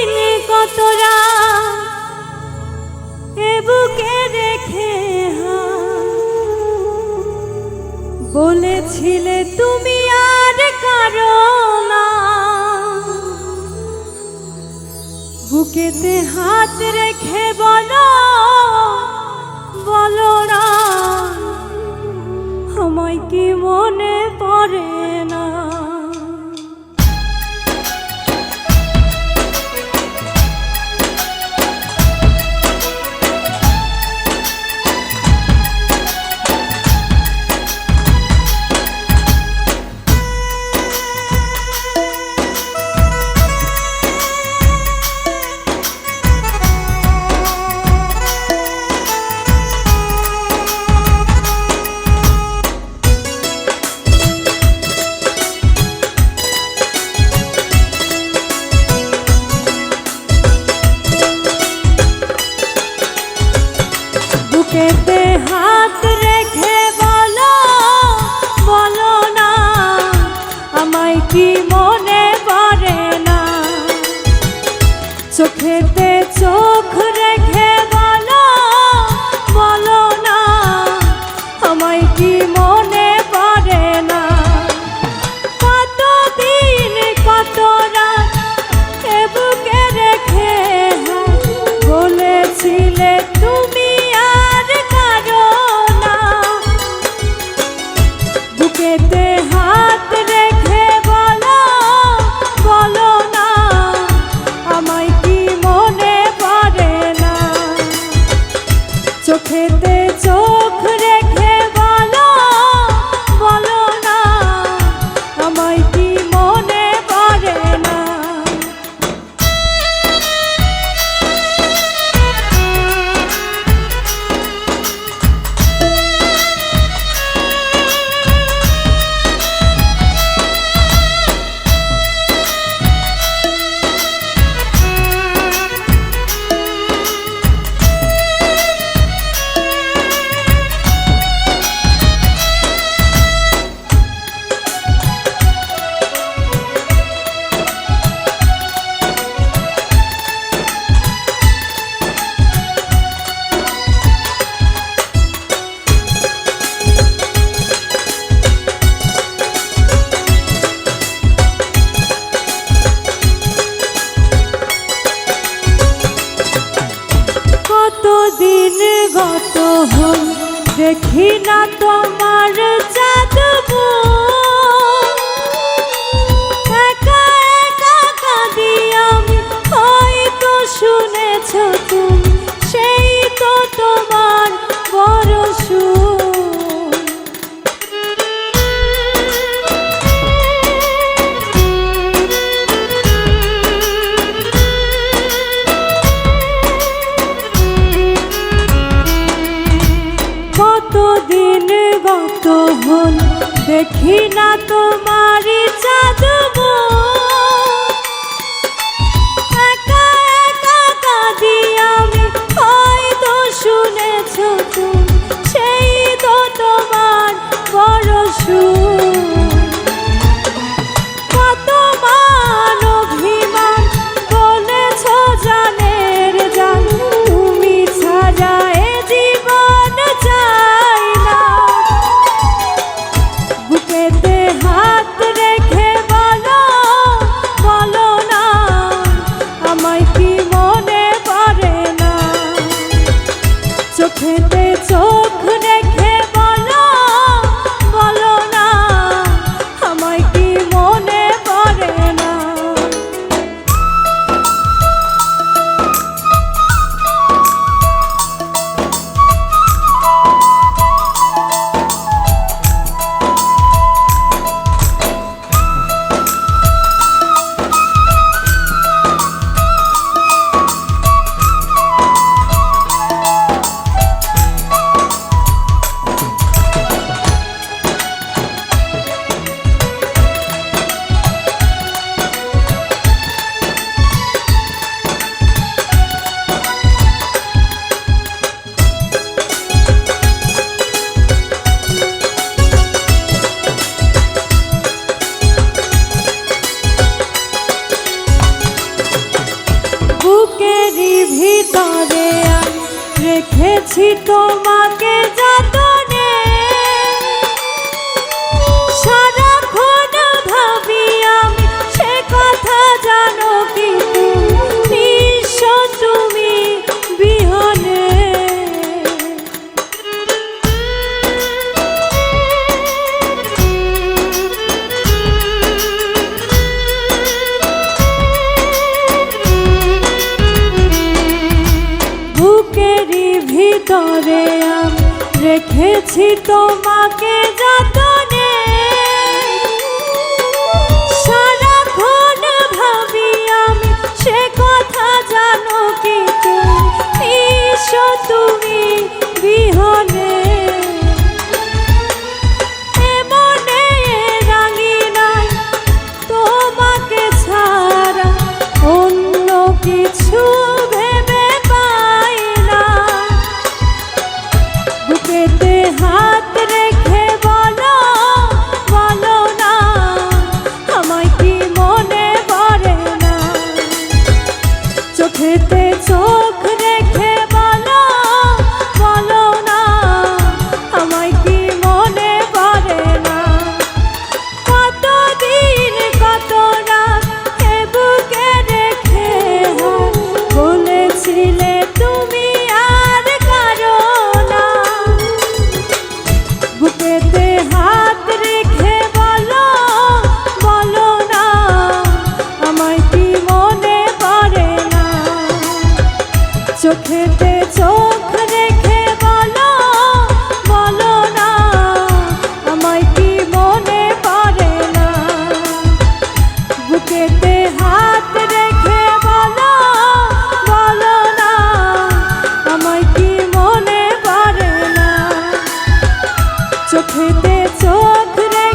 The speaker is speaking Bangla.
দিনে কতরা বুকে দেখে বলেছিলে তুমি আর কারও না। বুকেতে হাত রেখে বলো চোখেতে চোখ तो हम देखी ना तुम तो দেখি না তোমার 人は অন্তরে আমি রেখেছি তোমাকে যা চোখেতে চোখ রেখে বলো বলো না, আমায় কি মনে পারে না? বুকেতে হাত রেখে বলো বলো না, আমায় কি মনে পারে না? চোখেতে চোখ রেখে